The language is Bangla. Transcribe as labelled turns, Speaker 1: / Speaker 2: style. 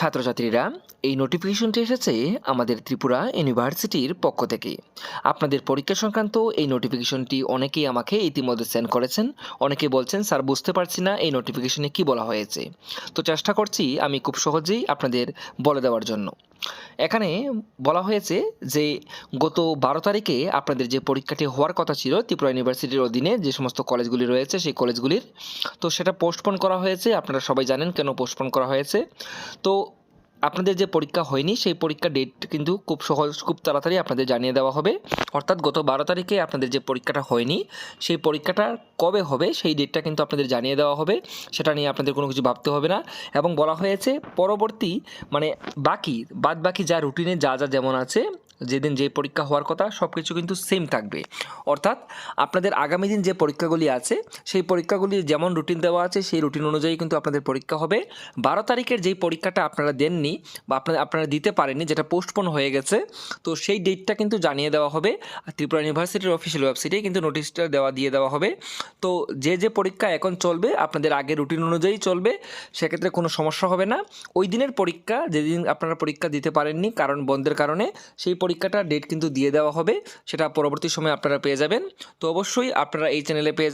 Speaker 1: ছাত্রছাত্রীরা, এই নোটিফিকেশনটি এসেছে আমাদের ত্রিপুরা ইউনিভার্সিটির পক্ষ থেকে। আপনাদের পরীক্ষা সংক্রান্ত এই নোটিফিকেশনটি অনেকেই আমাকে ইতিমধ্যে সেন্ড করেছেন। অনেকে বলছেন, স্যার, বুঝতে পারছি না এই নোটিফিকেশনে কি বলা হয়েছে। তো চেষ্টা করছি আমি খুব সহজেই আপনাদের বলে দেওয়ার জন্য। এখানে বলা হয়েছে যে গত বারো তারিখে আপনাদের যে পরীক্ষাটি হওয়ার কথা ছিল, ত্রিপুরা ইউনিভার্সিটির অধীনে যে সমস্ত কলেজগুলি রয়েছে, সেই কলেজগুলির, তো সেটা পোস্টপোন করা হয়েছে। আপনারা সবাই জানেন কেন পোস্টপোন করা হয়েছে। তো আপনাদের যে পরীক্ষা হয়নি, সেই পরীক্ষা ডেট কিন্তু খুব সহজ, খুব তাড়াতাড়ি আপনাদের জানিয়ে দেওয়া হবে। অর্থাৎ গত বারো তারিখে আপনাদের যে পরীক্ষাটা হয়নি, সেই পরীক্ষাটা কবে হবে, সেই ডেটটা কিন্তু আপনাদের জানিয়ে দেওয়া হবে। সেটা নিয়ে আপনাদের কোনো কিছু ভাবতে হবে না। এবং বলা হয়েছে, পরবর্তী মানে বাকি বাদ বাকি যা রুটিনে যা যা যেমন আছে যেদিন যে পরীক্ষা হওয়ার কথা সব কিছু কিন্তু সেম থাকবে। অর্থাৎ আপনাদের আগামী দিন যে পরীক্ষাগুলি আছে, সেই পরীক্ষাগুলি যেমন রুটিন দেওয়া আছে, সেই রুটিন অনুযায়ী কিন্তু আপনাদের পরীক্ষা হবে। বারো তারিখের যেই পরীক্ষাটা আপনারা দেননি বা আপনারা আপনারা দিতে পারেননি, যেটা পোস্টপোন হয়ে গেছে, তো সেই ডেটটা কিন্তু জানিয়ে দেওয়া হবে। ত্রিপুরা ইউনিভার্সিটির অফিসিয়াল ওয়েবসাইটে কিন্তু নোটিশটা দেওয়া, দিয়ে দেওয়া হবে। তো যে যে পরীক্ষা এখন চলবে, আপনাদের আগে রুটিন অনুযায়ী চলবে, সেক্ষেত্রে কোনো সমস্যা হবে না। ওই দিনের পরীক্ষা, যেদিন আপনারা পরীক্ষা দিতে পারেননি কারণ বন্ধের কারণে, সেই পরীক্ষাটার ডেট কিন্তু দিয়ে দেওয়া হবে, সেটা পরবর্তী সময়ে আপনারা পেয়ে যাবেন। তো অবশ্যই আপনারা এই চ্যানেলে পেয়ে